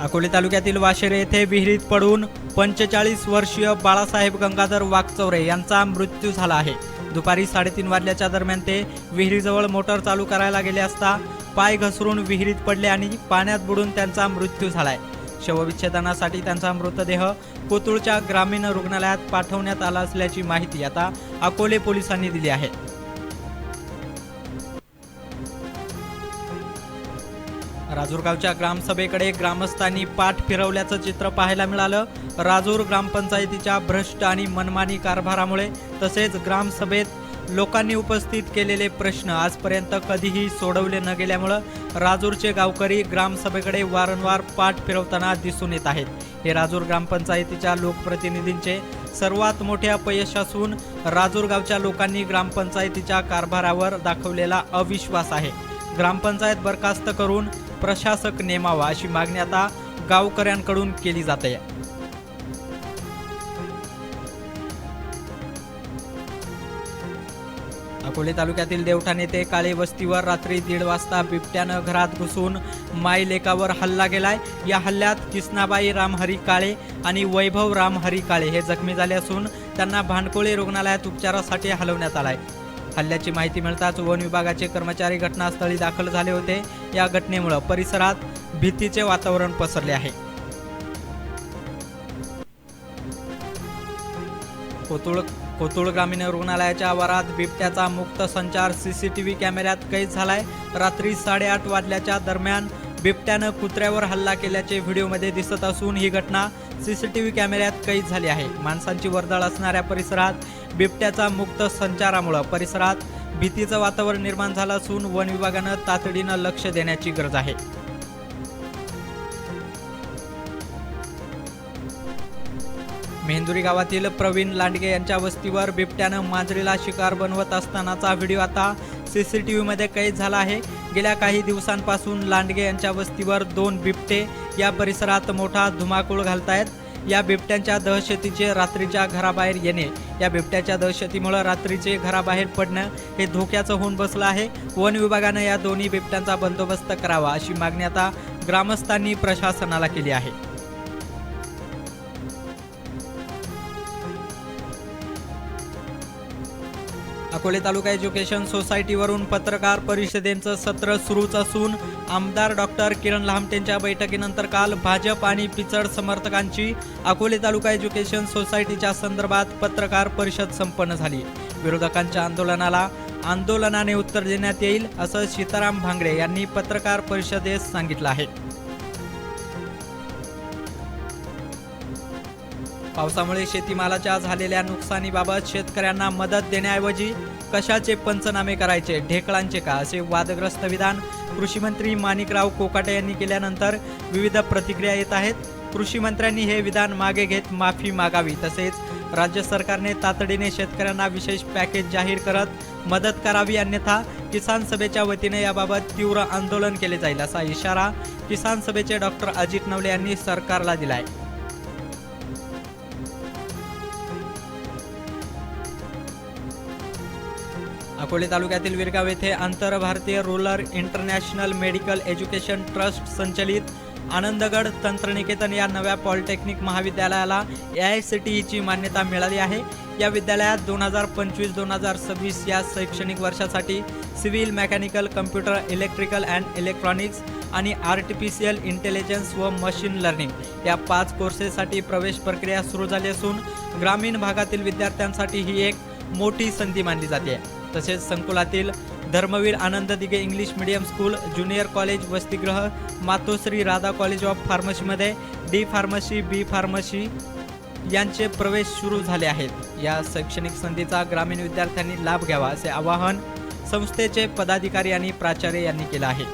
अकोले तालुक्यातील वाशेरे येथे विहिरीत पडून पंचेचाळीस वर्षीय बाळासाहेब गंगाधर वाघचौरे यांचा मृत्यू झाला आहे. दुपारी साडेतीन वाजल्याच्या दरम्यान ते विहिरीजवळ मोटर चालू करायला गेले असता पाय घसरून विहिरीत पडले आणि पाण्यात बुडून त्यांचा मृत्यू झालाय. शवविच्छेदनासाठी त्यांचा मृतदेह कोतुळच्या ग्रामीण रुग्णालयात पाठवण्यात आला असल्याची माहिती आता अकोले पोलिसांनी दिली आहे. राजूरगावच्या ग्रामसभेकडे ग्रामस्थांनी पाठ फिरवल्याचं चित्र पाहायला मिळालं. राजूर ग्रामपंचायतीच्या भ्रष्ट आणि मनमानी कारभारामुळे तसेच ग्रामसभेत लोकांनी उपस्थित केलेले प्रश्न आजपर्यंत कधीही सोडवले न गेल्यामुळं राजूरचे गावकरी ग्रामसभेकडे वारंवार पाठ फिरवताना दिसून येत आहेत. हे राजूर ग्रामपंचायतीच्या लोकप्रतिनिधींचे सर्वात मोठे अपयश असून राजूर गावच्या लोकांनी ग्रामपंचायतीच्या कारभारावर दाखवलेला अविश्वास आहे. ग्रामपंचायत बरखास्त करून प्रशासक नेमावा अशी मागणी आता गावकऱ्यांकडून केली जाते. अकोले तालुक्यातील देवठाण येथे काळे वस्तीवर रात्री दीड वाजता बिबट्यानं घरात घुसून माई लेकावर हल्ला केलाय. या हल्ल्यात किसनाबाई रामहरी काळे आणि वैभव रामहरी काळे हे जखमी झाले असून त्यांना भांडकोळे रुग्णालयात उपचारासाठी हलवण्यात आलाय. हल्ल्याची माहिती मिळताच वन विभागाचे कर्मचारी घटनास्थळी दाखल झाले होते. या घटनेमुळे परिसरात भीतीचे वातावरण पसरले आहे. कोतुळ कोतुळ ग्रामीण रुग्णालयाच्या आवारात बिबट्याचा मुक्त संचार सीसीटीव्ही कॅमेऱ्यात कैद झालाय. रात्री साडेआठ वाजल्याच्या दरम्यान बिबट्यानं कुत्र्यावर हल्ला केल्याचे व्हिडिओमध्ये दिसत असून ही घटना सीसीटीव्ही कॅमेऱ्यात कैद झाली आहे. माणसांची वर्दळ असणाऱ्या परिसरात बिबट्याचा मुक्त संचारामुळे परिसरात भीतीचं वातावरण निर्माण झालं असून वन विभागानं तातडीनं लक्ष देण्याची गरज आहे. मेंदुरी गावातील प्रवीण लांडगे यांच्या वस्तीवर बिबट्यानं मांजरीला शिकार बनवत असतानाचा व्हिडिओ आता सीसीटीव्हीमध्ये कैद झाला आहे. गेल्या काही दिवसांपासून लांडगे यांच्या वस्तीवर दोन बिबटे या परिसरात मोठा धुमाकूळ घालतायत. या बिबट्यांच्या दहशतीचे रात्रीच्या घराबाहेर येणे या बिबट्याच्या दहशतीमुळे रात्रीचे घराबाहेर पडणं हे धोक्याचं होऊन बसलं आहे. वन विभागानं या दोन्ही बिबट्यांचा बंदोबस्त करावा अशी मागणी आता ग्रामस्थांनी प्रशासनाला केली आहे. अकोले तालुका एज्युकेशन सोसायटीवरून पत्रकार परिषदेचं सत्र सुरूच असून आमदार डॉक्टर किरण लहामटेंच्या बैठकीनंतर काल भाजप आणि पिचड समर्थकांची अकोले तालुका एज्युकेशन सोसायटीच्या संदर्भात पत्रकार परिषद संपन्न झाली. विरोधकांच्या आंदोलनाला आंदोलनाने उत्तर देण्यात येईल असं सीताराम भांगडे यांनी पत्रकार परिषदेस सांगितलं आहे. पावसामुळे शेतीमालाच्या झालेल्या नुकसानीबाबत शेतकऱ्यांना मदत देण्याऐवजी कशाचे पंचनामे करायचे ढेकळांचे का असे वादग्रस्त विधान कृषी मंत्री माणिकराव कोकाटे यांनी केल्यानंतर विविध प्रतिक्रिया येत आहेत. कृषी मंत्र्यांनी हे विधान मागे घेत माफी मागावी तसेच राज्य सरकारने तातडीने शेतकऱ्यांना विशेष पॅकेज जाहीर करत मदत करावी अन्यथा किसान सभेच्या वतीने याबाबत तीव्र आंदोलन केले जाईल असा इशारा किसान सभेचे डॉक्टर अजित नवले यांनी सरकारला दिलाय. अकोले तालुक्यातील विरगाव येथे आंतर भारतीय rural international medical education trust संचलित आनंदगड तंत्रनिकेतन या नव्या पॉलिटेक्निक महाविद्यालयाला ए आय सी टी ईची मान्यता मिळाली आहे. या विद्यालयात दोन हजार पंचवीस दोन हजार सव्वीस या शैक्षणिक वर्षासाठी civil mechanical computer electrical and electronics आणि आर्टिफिशियल इंटेलिजन्स व मशीन लर्निंग या पाच कोर्सेससाठी प्रवेश प्रक्रिया सुरू झाली असून ग्रामीण भागातील विद्यार्थ्यांसाठी ही एक मोठी संधी मानली जाते. तसेच संकुलातील Dharmaveer Anand Dighe English medium school junior college वसतिगृह मातोश्री राधा कॉलेज ऑफ फार्मसीमध्ये डी फार्मसी बी फार्मसी यांचे प्रवेश सुरू झाले आहेत. या शैक्षणिक संधीचा ग्रामीण विद्यार्थ्यांनी लाभ घ्यावा असे आवाहन संस्थेचे पदाधिकारी आणि प्राचार्य यांनी केलं आहे.